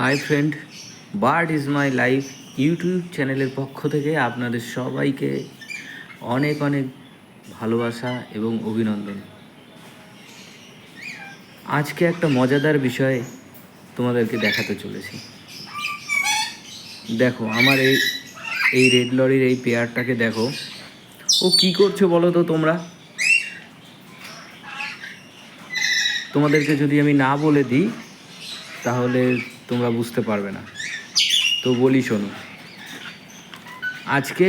Hi friend bird is my life YouTube চ্যানেলের পক্ষ থেকে আপনাদের সবাইকে অনেক অনেক ভালোবাসা এবং অভিনন্দন। আজকে একটা মজাদার বিষয় তোমাদেরকে দেখাতে চলেছি। দেখো, আমার এই এই রেড লরির এই পেয়ারটাকে দেখো। ও কি করছ বলো তো তোমরা? তোমাদেরকে যদি আমি না বলে দিই, তাহলে তোমরা বুঝতে পারবে না। তো বলি শোনো, আজকে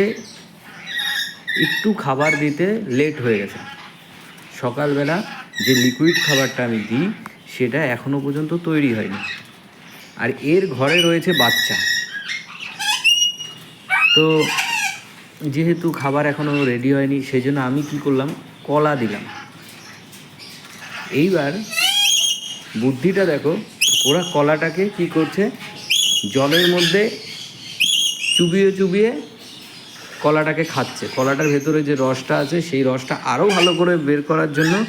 একটু খাবার দিতে লেট হয়ে গেছে। সকালবেলা যে লিকুইড খাবারটা আমি দিই, সেটা এখনও পর্যন্ত তৈরি হয়নি। আর এর ঘরে রয়েছে বাচ্চা। তো যেহেতু খাবার এখনও রেডি হয়নি সেই জন্য আমি কি করলাম, কলা দিলাম। এইবার বুদ্ধিটা দেখো ওরা কলাটাকে কি করছে? জলের মধ্যে চুবিয়ে চুবিয়ে কলাটাকে খাচ্ছে। কলাটার ভেতরে যে রসটা আছে, সেই রসটা আরও ভালো করে বের করার জন্য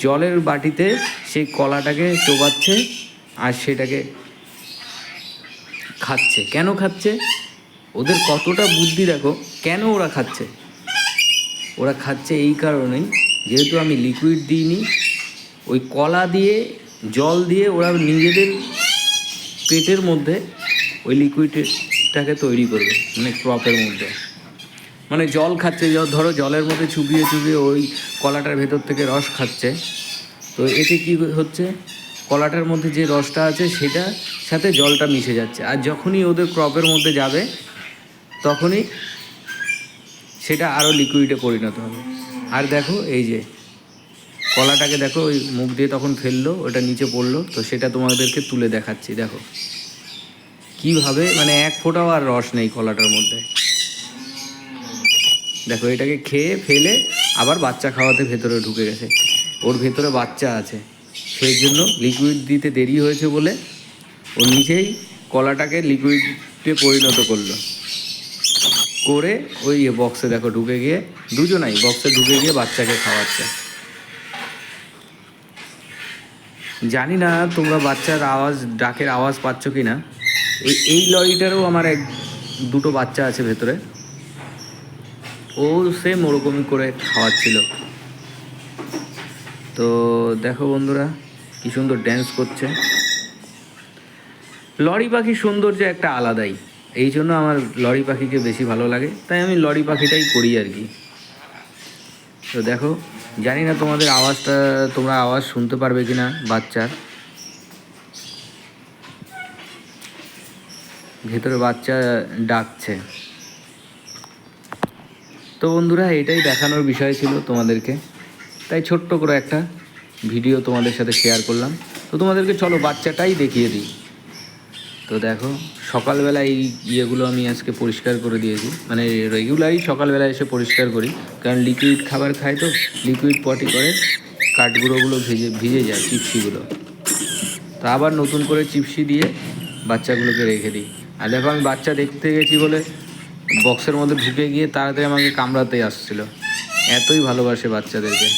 জলের বাটিতে সেই কলাটাকে চোবাচ্ছে আর সেটাকে খাচ্ছে। কেন খাচ্ছে? ওদের কতটা বুদ্ধি দেখো, কেন ওরা খাচ্ছে? ওরা খাচ্ছে এই কারণেই, যেহেতু আমি লিকুইড দিইনি, ওই কলা দিয়ে জল দিয়ে ওরা নিজেদের পেটের মধ্যে ওই লিকুইডটাকে তৈরি করবে মানে ক্রপের মধ্যে। মানে জল খাচ্ছে ধরো জলের মধ্যে চুবিয়ে চুবিয়ে ওই কলাটার ভেতর থেকে রস খাচ্ছে। তো এতে কি হচ্ছে? কলাটার মধ্যে যে রসটা আছে সেটা সাথে জলটা মিশে যাচ্ছে। আর যখনই ওদের ক্রপের মধ্যে যাবে, তখনই সেটা আরও লিকুইডে পরিণত হবে। আর দেখো, এই যে কলাটাকে দেখো, ওই মুখ দিয়ে তখন ফেলল, ওটা নিচে পড়ল, তো সেটা তোমাদেরকে তুলে দেখাচ্ছি, দেখো। কীভাবে মানে এক ফোঁটাও আর রস নেই কলাটার মধ্যে। দেখো, এটাকে খেয়ে ফেলে আবার বাচ্চা খাওয়াতে ভেতরে ঢুকে গেছে। ওর ভেতরে বাচ্চা আছে। সেই জন্য লিকুইড দিতে দেরি হয়েছে বলে ও নিজেই কলাটাকে লিকুইডে পরিণত করল। করে ওই বক্সে দেখো, ঢুকে গিয়ে, দুজনাই বক্সে ঢুকে গিয়ে বাচ্চাকে খাওয়াচ্ছে। জানি না তোমরা বাচ্চার আওয়াজ, ডাকের আওয়াজ পাচ্ছ কি না এই এই লরিটারও আমার এক, দুটো বাচ্চা আছে ভেতরে। ও সেম ওরকমই করে খাওয়াচ্ছিল। তো দেখো বন্ধুরা, কি সুন্দর ড্যান্স করছে। লরি পাখির সৌন্দর্য একটা আলাদাই। এই জন্য আমার লরি পাখিকে বেশি ভালো লাগে। তাই আমি লরি পাখিটাই করি আর কি। তো দেখো, জানি না তোমাদের আওয়াজটা, তোমরা আওয়াজ শুনতে পারবে কি না বাচ্চার। ভেতরে বাচ্চা ডাকছে। তো বন্ধুরা, এটাই দেখানোর বিষয় ছিল তোমাদেরকে। তাই ছোট্ট করে একটা ভিডিও তোমাদের সাথে শেয়ার করলাম। তো তোমাদেরকে চলো বাচ্চাটাই দেখিয়ে দিই। তো দেখো, সকালবেলা এই ইয়েগুলো আমি আজকে পরিষ্কার করে দিয়েছি। মানে রেগুলারই সকালবেলা এসে পরিষ্কার করি। কারণ লিকুইড খাবার খায় তো লিকুইড পটি করে, কাঠগুঁড়োগুলো ভিজে ভিজে যায় চিপসিগুলো। তো আবার নতুন করে চিপসি দিয়ে বাচ্চাগুলোকে রেখে দিই। আর দেখো, আমি বাচ্চা দেখতে গেছি বলে বক্সের মধ্যে ঢুকে গিয়ে তাড়াতাড়ি আমাকে কামড়াতেই আসছিল। এতই ভালোবাসে বাচ্চাদেরকে।